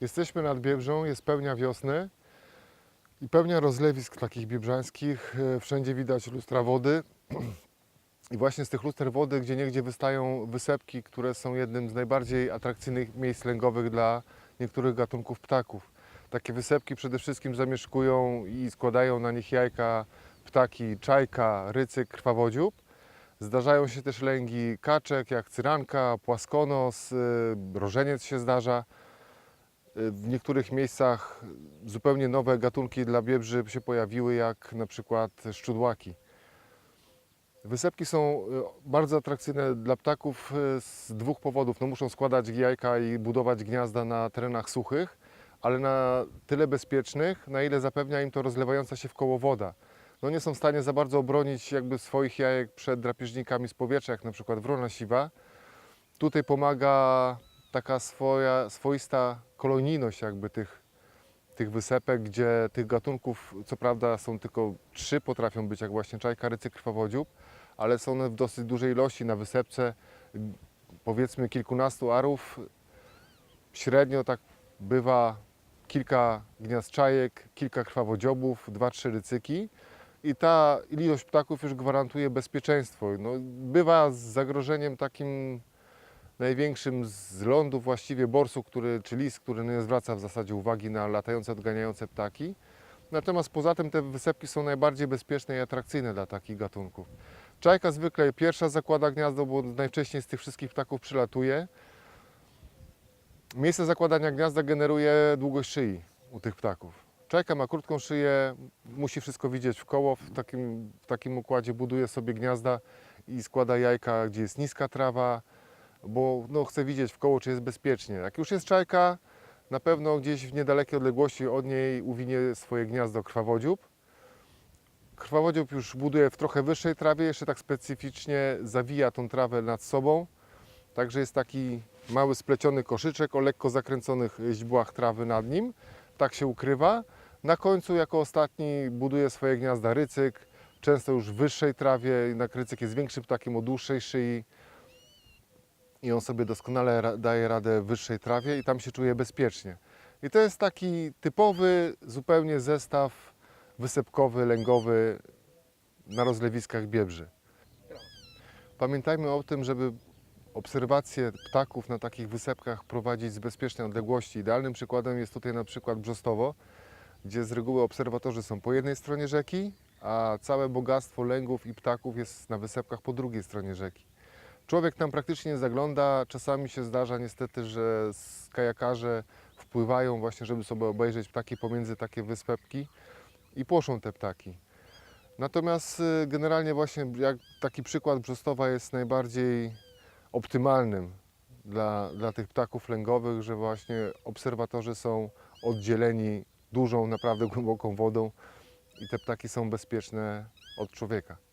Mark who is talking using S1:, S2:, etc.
S1: Jesteśmy nad Biebrzą, jest pełnia wiosny i pełnia rozlewisk takich biebrzańskich. E, Wszędzie widać lustra wody. I właśnie z tych luster wody, gdzie niegdzie wystają wysepki, które są jednym z najbardziej atrakcyjnych miejsc lęgowych dla niektórych gatunków ptaków. Takie wysepki przede wszystkim zamieszkują i składają na nich jajka ptaki czajka, rycyk, krwawodziób. Zdarzają się też lęgi kaczek, jak cyranka, płaskonos, y, rożeniec się zdarza. Y, W niektórych miejscach zupełnie nowe gatunki dla biebrzy się pojawiły, jak na przykład szczudłaki. Wysepki są y, bardzo atrakcyjne dla ptaków y, z dwóch powodów. No muszą składać jajka i budować gniazda na terenach suchych, ale na tyle bezpiecznych, na ile zapewnia im to rozlewająca się w koło woda. No nie są w stanie za bardzo obronić jakby swoich jajek przed drapieżnikami z powietrza, jak na przykład wrona siwa. Tutaj pomaga taka swoja, swoista kolonijność jakby tych, tych wysepek, gdzie tych gatunków, co prawda są tylko trzy, potrafią być jak właśnie czajka, rycyk, krwawodziób, ale są one w dosyć dużej ilości na wysepce, powiedzmy kilkunastu arów. Średnio tak bywa kilka gniazd czajek, kilka krwawodziobów, dwa, trzy rycyki. I ta ilość ptaków już gwarantuje bezpieczeństwo. No, bywa z zagrożeniem takim największym z lądu właściwie borsu, który, czy lis, który nie zwraca w zasadzie uwagi na latające, odganiające ptaki. Natomiast poza tym te wysepki są najbardziej bezpieczne i atrakcyjne dla takich gatunków. Czajka zwykle pierwsza zakłada gniazdo, bo najwcześniej z tych wszystkich ptaków przylatuje. Miejsce zakładania gniazda generuje długość szyi u tych ptaków. Czajka ma krótką szyję, musi wszystko widzieć w koło, w takim, w takim układzie buduje sobie gniazda i składa jajka, gdzie jest niska trawa, bo no, chce widzieć w koło, czy jest bezpiecznie. Jak już jest czajka, na pewno gdzieś w niedalekiej odległości od niej uwinie swoje gniazdo krwawodziób. Krwawodziób już buduje w trochę wyższej trawie, jeszcze tak specyficznie zawija tą trawę nad sobą. Także jest taki mały spleciony koszyczek o lekko zakręconych źdźbłach trawy nad nim. Tak się ukrywa. Na końcu jako ostatni buduje swoje gniazda rycyk, często już w wyższej trawie. Jednak rycyk jest większym ptakiem o dłuższej szyi i on sobie doskonale daje radę w wyższej trawie i tam się czuje bezpiecznie. I to jest taki typowy zupełnie zestaw wysepkowy, lęgowy na rozlewiskach biebrzy. Pamiętajmy o tym, żeby obserwacje ptaków na takich wysepkach prowadzić z bezpiecznej odległości. Idealnym przykładem jest tutaj na przykład Brzostowo, gdzie z reguły obserwatorzy są po jednej stronie rzeki, a całe bogactwo lęgów i ptaków jest na wysepkach po drugiej stronie rzeki. Człowiek tam praktycznie nie zagląda. Czasami się zdarza niestety, że kajakarze wpływają właśnie, żeby sobie obejrzeć ptaki pomiędzy takie wysepki i płoszą te ptaki. Natomiast y, generalnie właśnie jak taki przykład Brzostowa jest najbardziej optymalnym dla, dla tych ptaków lęgowych, że właśnie obserwatorzy są oddzieleni dużą, naprawdę głęboką wodą i te ptaki są bezpieczne od człowieka.